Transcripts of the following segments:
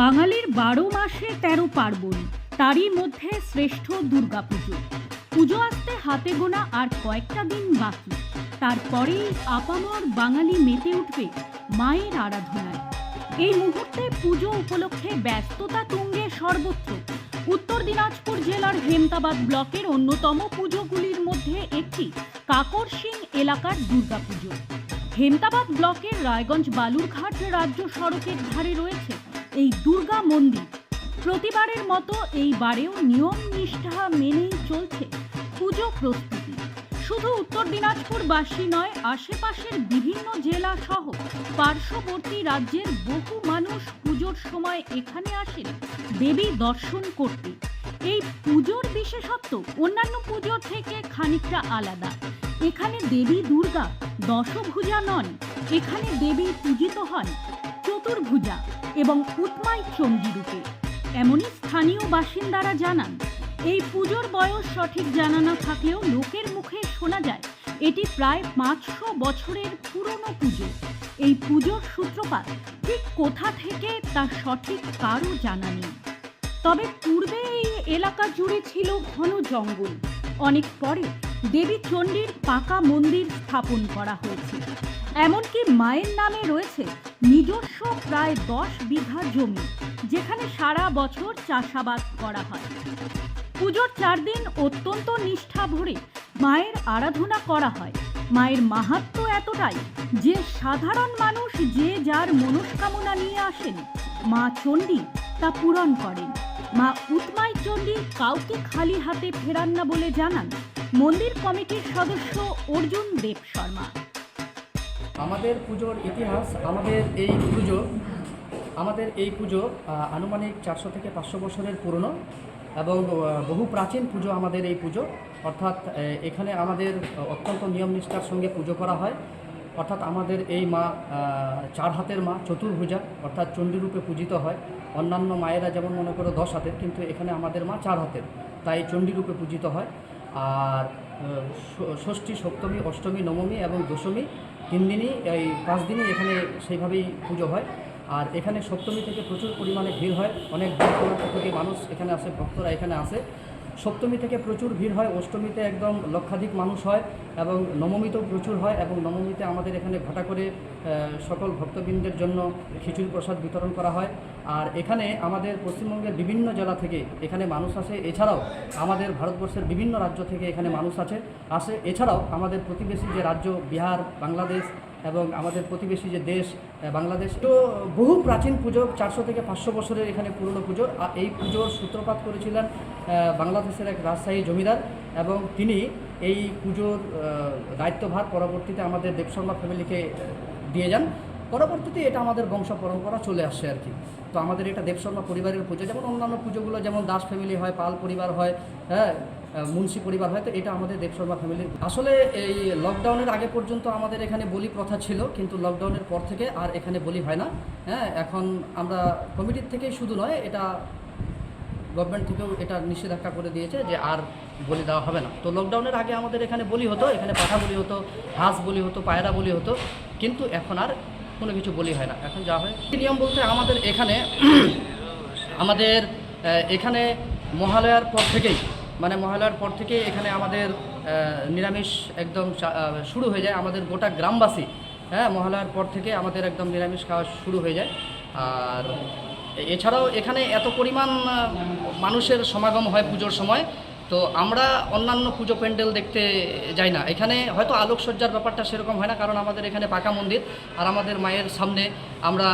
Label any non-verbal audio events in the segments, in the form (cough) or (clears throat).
বাঙালির বারো মাসে তেরো পার্বণ, তারই মধ্যে শ্রেষ্ঠ দুর্গাপুজো। পুজো আসতে হাতে গোনা আর কয়েকটা দিন বাকি। তারপরেই আপামর বাঙালি মেতে উঠবে মায়ের আরাধনায়। এই মুহূর্তে পুজো উপলক্ষে ব্যস্ততা তুঙ্গে সর্বত্র। উত্তর দিনাজপুর জেলার হেমতাবাদ ব্লকের অন্যতম পুজোগুলির মধ্যে একটি কাকর সিং এলাকার দুর্গাপুজো। হেমতাবাদ ব্লকের রায়গঞ্জ বালুরঘাট রাজ্য সড়কের ধারে রয়েছে এই দুর্গা মন্দির। প্রতিবারের মতো এইবারেও নিয়ম নিষ্ঠা মেনেই চলছে পুজো প্রস্তুতি। শুধু উত্তর দিনাজপুরবাসী নয়, আশেপাশের বিভিন্ন জেলা সহ পার্শ্ববর্তী রাজ্যের বহু মানুষ পুজোর সময় এখানে আসেন দেবী দর্শন করতে। এই পুজোর বিশেষত্ব অন্যান্য পুজো থেকে খানিকটা আলাদা। এখানে দেবী দুর্গা দশভুজা নন, এখানে দেবী পূজিত হন চতুর্ভুজা এবং উৎমাই চণ্ডী রূপে। এমনই স্থানীয় বাসিন্দারা জানান, এই পুজোর বয়স সঠিক জানা না থাকলেও লোকের মুখে শোনা যায়, এটি প্রায় পাঁচশো বছরের পুরনো পুজো। এই পুজোর সূত্রপাত। ঠিক কোথা থেকে তা সঠিক কারও জানা নেই। তবে পূর্বে এই এলাকা জুড়ে ছিল ঘন জঙ্গল। অনেক পরে দেবী চণ্ডীর পাকা মন্দির স্থাপন করা হয়েছে। এমনকি মায়ের নামে রয়েছে নিজস্ব প্রায় দশ বিঘা জমি, যেখানে সারা বছর চাষাবাদ করা হয়। পুজোর চার দিন অত্যন্ত নিষ্ঠা ভরে মায়ের আরাধনা করা হয়। মায়ের মাহাত্ম এতটাই যে সাধারণ মানুষ যে যার মনস্কামনা নিয়ে আসেন, মা চণ্ডী তা পূরণ করেন। মা উৎমাই চণ্ডী কাউকে খালি হাতে ফেরান না বলে জানান মন্দির কমিটির সদস্য অর্জুন দেব শর্মা। আমাদের পুজোর ইতিহাস, আমাদের এই পুজো, আমাদের এই পুজো আনুমানিক চারশো থেকে পাঁচশো বছরের পুরনো। এবং বহু প্রাচীন পুজো আমাদের এই পুজো। অর্থাৎ এখানে আমাদের অত্যন্ত নিয়ম নিষ্ঠার সঙ্গে পুজো করা হয়। অর্থাৎ আমাদের এই মা চার হাতের মা, চতুর্ভুজা, অর্থাৎ চণ্ডীরূপে পূজিত হয়। অন্যান্য মায়েরা যেমন মনে করো দশ হাতের, কিন্তু এখানে আমাদের মা চার হাতের, তাই চণ্ডীরূপে পূজিত হয়। আর ষষ্ঠী, সপ্তমী, অষ্টমী, নবমী এবং দশমী, তিন দিনই, এই পাঁচ দিনই এখানে সেইভাবেই পুজো হয়। আর এখানে সপ্তমী থেকে প্রচুর পরিমাণে ভিড় হয়। অনেক দূর দূরান্ত থেকে মানুষ এখানে আসে, ভক্তরা এখানে আসে। সপ্তমী থেকে প্রচুর ভিড় হয়, অষ্টমীতে একদম লক্ষাধিক মানুষ হয় এবং নবমীতেও প্রচুর হয় এবং নবমীতে আমাদের এখানে ঘটা করে সকল ভক্তবৃন্দের জন্য খিচুড়ি প্রসাদ বিতরণ করা হয়। আর এখানে আমাদের পশ্চিমবঙ্গের বিভিন্ন জেলা থেকে এখানে মানুষ আসে। এছাড়াও আমাদের ভারতবর্ষের বিভিন্ন রাজ্য থেকে এখানে মানুষ আছে আসে। এছাড়াও আমাদের প্রতিবেশী যে রাজ্য, বিহার, বাংলাদেশ এবং আমাদের প্রতিবেশী যে দেশ বাংলাদেশ, তো বহু প্রাচীন পুজো, চারশো থেকে পাঁচশো বছরের এখানে পুরনো পুজো। আর এই পুজোর সূত্রপাত করেছিলেন বাংলাদেশের এক রাজশাহী জমিদার এবং তিনি এই পুজোর দায়িত্বভার পরবর্তীতে আমাদের দেবশর্মা ফ্যামিলিকে দিয়ে যান। পরবর্তীতে এটা আমাদের বংশ পরম্পরা চলে আসছে আর কি। তো আমাদের এটা দেবশর্মা পরিবারের পুজো। যেমন অন্যান্য পুজোগুলো, যেমন দাস ফ্যামিলি হয়, পাল পরিবার হয় হ্যাঁ মুন্সি পরিবার হয়, তো এটা আমাদের দেবশর্মা ফ্যামিলির আসলে এই লকডাউনের আগে পর্যন্ত আমাদের এখানে বলি প্রথা ছিল, কিন্তু লকডাউনের পর থেকে আর এখানে বলি হয় না। হ্যাঁ এখন আমরা কমিটির থেকেই শুধু নয়, এটা গভর্নমেন্ট থেকেও এটা নিষেধাজ্ঞা করে দিয়েছে যে আর বলি দেওয়া হবে না। তো লকডাউনের আগে আমাদের এখানে বলি হতো, এখানে পাঠা বলি হতো, হাঁস বলি হতো, পায়রা বলি হতো, কিন্তু এখন আর কোনো কিছু বলি হয় না। এখন যা হয় নিয়ম বলতে আমাদের এখানে আমাদের এখানে মহালয়ার পর থেকেই মানে মহালয়ার পর থেকে এখানে আমাদের নিরামিষ একদম শুরু হয়ে যায় আমাদের গোটা গ্রামবাসী। হ্যাঁ মহালয়ার পর থেকে আমাদের একদম নিরামিষ খাওয়া শুরু হয়ে যায়। আর এছাড়াও এখানে এত পরিমাণ মানুষের সমাগম হয় পুজোর সময়, তো আমরা অন্যান্য পুজো প্যান্ডেল দেখতে যাই না। এখানে হয়তো আলোকসজ্জার ব্যাপারটা সেরকম হয় না, কারণ আমাদের এখানে পাকা মন্দির, আর আমাদের মায়ের সামনে আমরা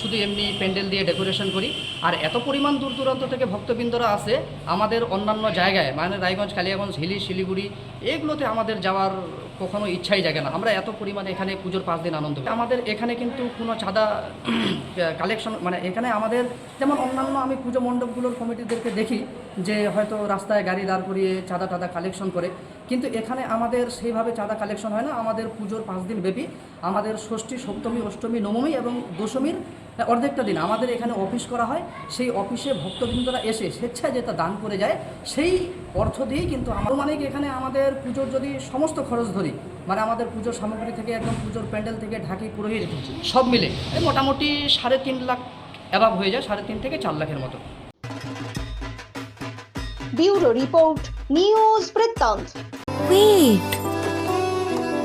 শুধু এমনি প্যান্ডেল দিয়ে ডেকোরেশন করি। আর এত পরিমাণ দূর দূরান্ত থেকে ভক্তবৃন্দরা আসে আমাদের অন্যান্য জায়গায় মানে রায়গঞ্জ, কালিয়াগঞ্জ, হিলি, শিলিগুড়ি, এগুলোতে আমাদের যাওয়ার কখনো ইচ্ছাই জাগে না। আমরা এত পরিমাণে এখানে পুজোর পাঁচ দিন আনন্দ আমাদের এখানে কিন্তু কোনো চাঁদা (clears throat) কালেকশন মানে এখানে আমাদের, যেমন অন্যান্য আমি পুজো মণ্ডপগুলোর কমিটিদেরকে দেখি যে হয়তো রাস্তায় গাড়ি দাঁড় করিয়ে চাঁদা টাদা কালেকশন করে। কিন্তু এখানে আমাদের সেইভাবে চাঁদা কালেকশন হয় না। আমাদের পুজোর পাঁচ দিন ব্যাপী আমাদের ষষ্ঠী, সপ্তমী, অষ্টমী, নবমী নবমী এবং দশমীর অর্ধেকটা দিন আমাদের এখানে অফিস করা হয়। সেই অফিসে ভক্তবৃন্দরা এসে স্বেচ্ছায় যেটা দান করে যায় সেই অর্থ দিয়েই কিন্তু আমার মানে এখানে আমাদের পুজোর যদি সমস্ত খরচ ধরি মানে আমাদের পুজোর সামগ্রী থেকে একদম পুজোর প্যান্ডেল থেকে ঢাকি পুরোহিত সব মিলে মোটামুটি সাড়ে তিন লাখ অ্যাভাব হয়ে যায় সাড়ে তিন থেকে চার লাখের মতো। ব্যুরো রিপোর্ট নিউজ বৃত্তান্ত। Wait.